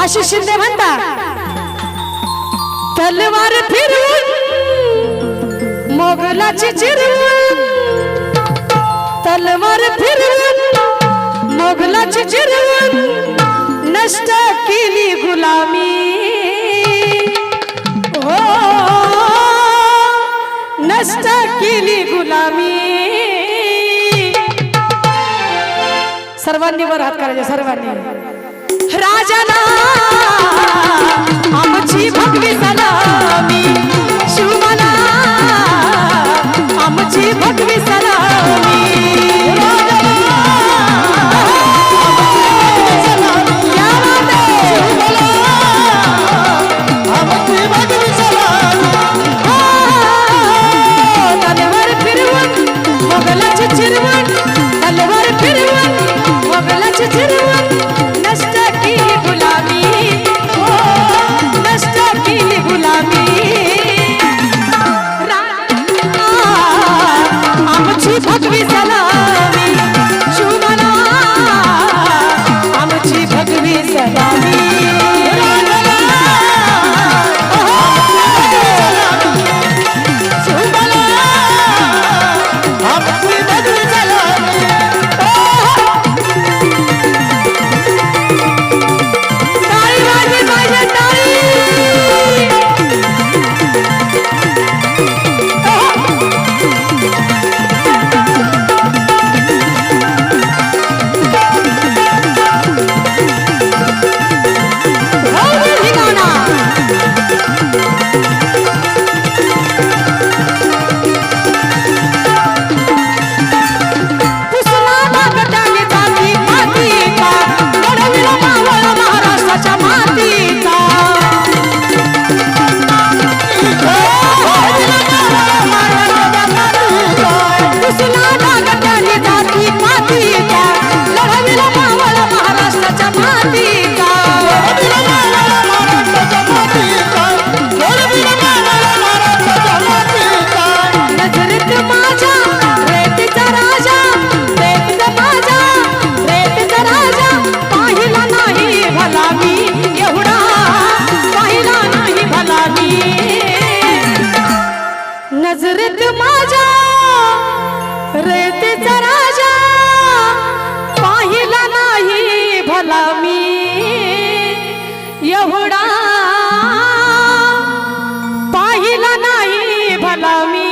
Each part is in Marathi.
आशिष शिंदे म्हणता तलवार फिरवून मोगलाची चिरवून तलवार फिरवून मोगलाची चिरवून नष्ट केली गुलामी. हो नष्ट केली गुलामी. सर्वांनी वर हात करायचे सर्वांनी. राजाला. आमची भगवी सलामी शिवमाला. आमची भगवी सलामी. नजरेत माझ्या रेतीचा राजा पाहिला नाही भला मी. एवढा पाहिला नाही भला मी.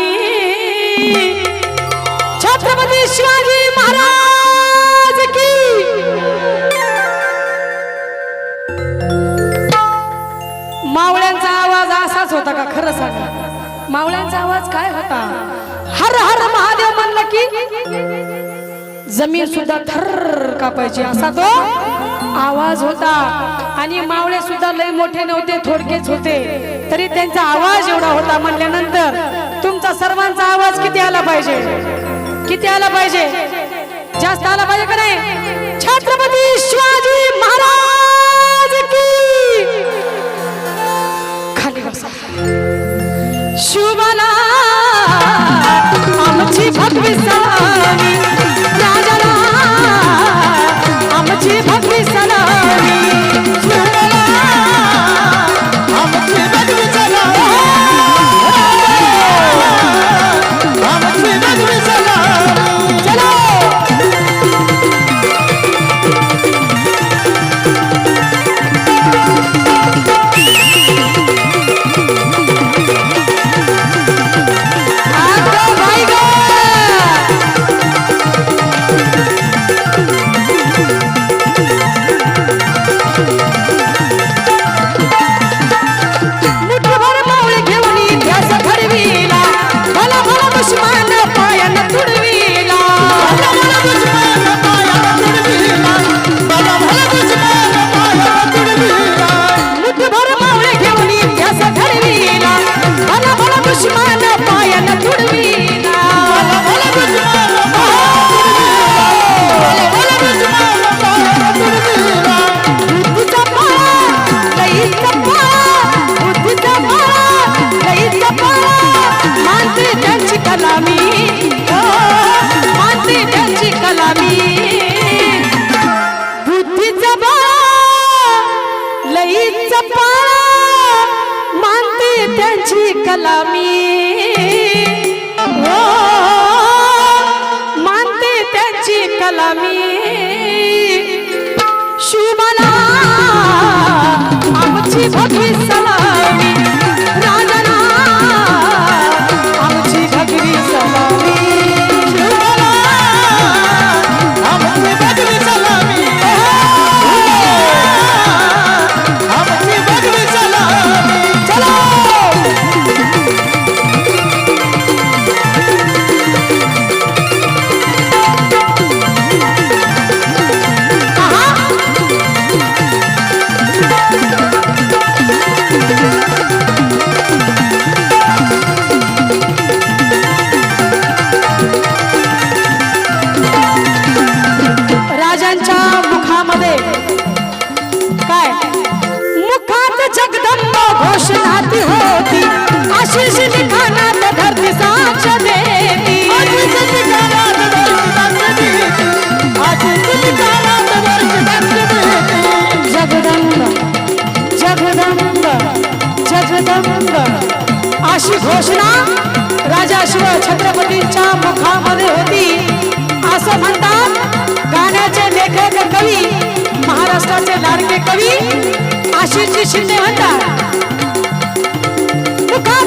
छत्रपती शिवाजी मावळ्यांचा आवाज काय होता? हर हर महादेव म्हणलं की जमीन सुद्धा थर कापायची असा तो आवाज होता. आणि मावळे सुद्धा लय मोठे नव्हते थोडकेच होते. तरी त्यांचा आवाज एवढा होता म्हणल्यानंतर तुमचा सर्वांचा आवाज किती आला पाहिजे? किती आला पाहिजे? जास्त आला पाहिजे का नाही? छत्रपती शिवाजी महाराज! त्यांची कलामी हो मानते त्यांची कलामी शिवबाला आमची भगवी छत्रपतींच्या मुखामध्ये होती. असं म्हणतात गाण्याचे लेखक कवी महाराष्ट्राचे लाडके कवी आशिषजी शिंदे म्हणतात. मुखात